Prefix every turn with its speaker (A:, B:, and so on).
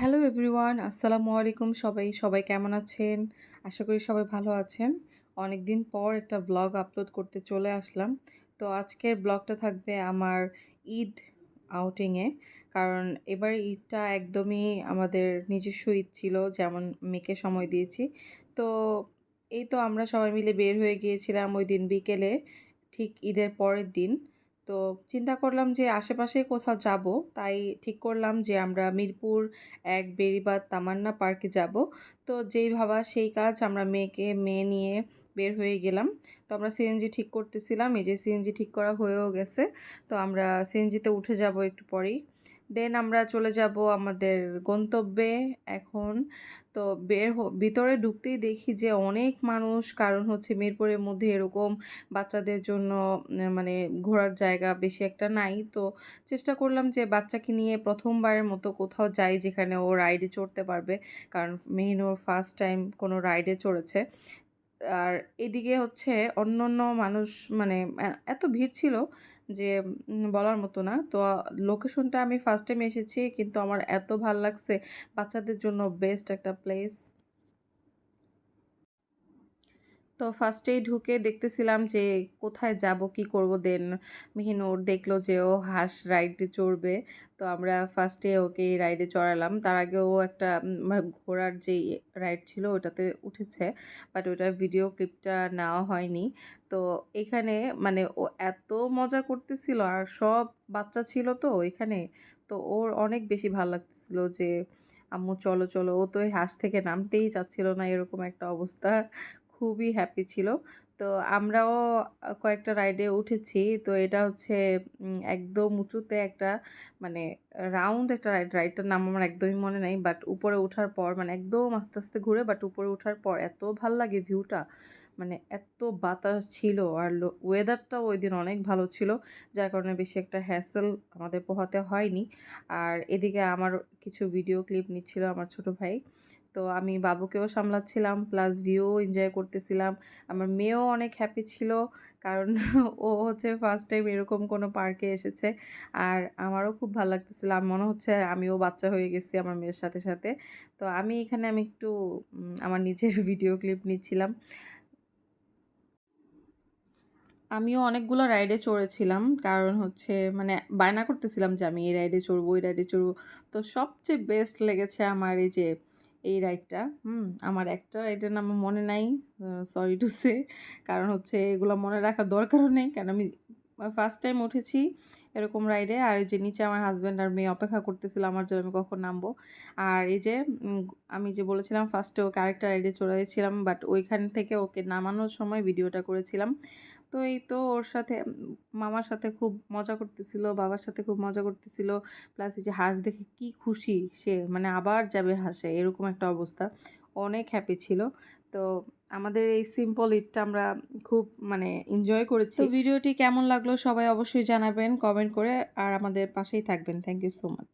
A: Hello everyone, আসসালামু আলাইকুম সবাই। সবাই কেমন আছেন? আশা করি সবাই ভালো আছেন। অনেক দিন পর একটা ব্লগ আপলোড করতে চলে আসলাম। তো আজকের ব্লগটা থাকবে আমার ঈদ আউটিংয়ে কারণ এবার ঈদটা একদমই আমাদের নিজস্ব ঈদ ছিল, যেমন মেয়েকে সময় দিয়েছি। তো এই তো আমরা সবাই মিলে বের হয়ে গিয়েছিলাম ওই দিন বিকেলে, ঠিক ঈদের পরের দিন। তো চিন্তা করলাম যে আশেপাশে কোথাও যাব, তাই ঠিক করলাম যে আমরা মিরপুর এক বেরিবাদ তামান্না পার্কে যাব। তো যেই ভাবা সেই কাজ আমরা মেয়েকে, মেয়ে নিয়ে বের হয়ে গেলাম। তো আমরা সিএনজি ঠিক করতেছিলাম, এই যে সিএনজি ঠিক করা হয়েও গেছে। তো আমরা সিএনজিতে উঠে যাব একটু পরেই। দেন আমরা চলে যাব আমাদের গন্তব্যে এখন। তো বের ভিতরে ঢুকতেই দেখি যে অনেক মানুষ, কারণ হচ্ছে মিরপুরের মধ্যে এরকম বাচ্চাদের জন্য মানে ঘোরার জায়গা বেশি একটা নাই। তো চেষ্টা করলাম যে বাচ্চাকে নিয়ে প্রথমবারের মতো কোথাও যাই যেখানে ও রাইডে চড়তে পারবে, কারণ মেহিন ওর ফার্স্ট টাইম কোনো রাইডে চড়েছে। আর এদিকে হচ্ছে অন্য অন্য মানুষ মানে এত ভিড় ছিল যে বলার মতো না। তো লোকেশনটা আমি ফার্স্ট টাইম এসেছি, কিন্তু আমার এত ভালো লাগছে। বাচ্চাদের জন্য বেস্ট একটা প্লেস তো ফার্স্টেই ঢুকে দেখতেছিলাম যে কোথায় যাব, কি করব দেন মিহিনুর দেখল যে ও হাঁস রাইডে চড়বে। তো আমরা ফার্স্টে ওকে রাইডে চড়ালাম। তার আগেও একটা ঘোড়ার যে রাইড ছিল ওটাতে উঠেছে বাট ওটার ভিডিও ক্লিপটা নেওয়া হয়নি। তো এখানে মানে ও এত মজা করতেছিল আর সব বাচ্চা ছিল তো এখানে, তো ওর অনেক বেশি ভালো লাগতেছিল যে, আম্মু, চলো চলো। ও তো হাঁস থেকে নামতেই চাচ্ছিল না, এরকম একটা অবস্থা। খুবই হ্যাপি ছিল। তো আমরাও কয়েকটা রাইডে উঠেছি। তো এটা হচ্ছে একদম উঁচুতে একটা মানে রাউন্ড একটা রাইড রাইডটার নাম আমার একদমই মনে নেই বাট উপরে ওঠার পর মানে একদম আস্তে আস্তে ঘুরে বাট উপরে ওঠার পর এত ভালো লাগে ভিউটা মানে এত বাতাস ছিল আর ওয়েদারটাও ওই দিন অনেক ভালো ছিল, যার কারণে বেশি একটা হ্যাসেল আমাদের পোহাতে হয়নি। আর এদিকে আমার কিছু ভিডিও ক্লিপ নিচ্ছিল আমার ছোট ভাই। তো আমি বাবুকেও সামলাচ্ছিলাম প্লাস ভিউ এনজয় করতেছিলাম। আমার মেয়েও অনেক হ্যাপি ছিল, কারণ ও হচ্ছে ফার্স্ট টাইম এরকম কোনো পার্কে এসেছে। আর আমারও খুব ভালো লাগতেছিল মনে হচ্ছে আমিও বাচ্চা হয়ে গেছি আমার মেয়ের সাথে সাথে। তো আমি এখানে আমি একটু আমার নিজের ভিডিও ক্লিপ নিচ্ছিলাম। আমিও অনেকগুলো রাইডে চড়েছিলাম। কারণ হচ্ছে মানে বায়না করতেছিলাম যে আমি এই রাইডে চড়বো এই রাইডে চড়বো। তো সবচেয়ে বেস্ট লেগেছে আমার এই যে, এই রাইডটা হুম, আমার একটা রাইডের নাম মনে নাই সরি টু সে কারণ হচ্ছে এগুলো মনে রাখার দরকারও নেই। কারণ আমি ফার্স্ট টাইম উঠেছি এরকম রাইডে আর এই যে নিচে আমার হাজব্যান্ড আর মেয়ে অপেক্ষা করতেছিল আমার জন্য আমি কখন নামবো। আর এই যে আমি যে বলেছিলাম ফার্স্টে ওকে আরেকটা রাইডে চড়াইছিলাম বাট ওইখান থেকে ওকে নামানোর সময় ভিডিওটা করেছিলাম। তো এই তো ওর সাথে মামার সাথে খুব মজা করতেছিল, বাবার সাথে খুব মজা করতেছিল প্লাস এই যে হাঁস দেখে কি খুশি সে মানে আবার যাবে হাসে, এরকম একটা অবস্থা। অনেক হ্যাপি ছিল। তো আমাদের এই সিম্পল ঈদটা আমরা খুব মানে এনজয় করেছি। ভিডিওটি কেমন লাগল সবাই অবশ্যই জানাবেন কমেন্ট করে, আর আমাদের পাশেই থাকবেন। Thank you so much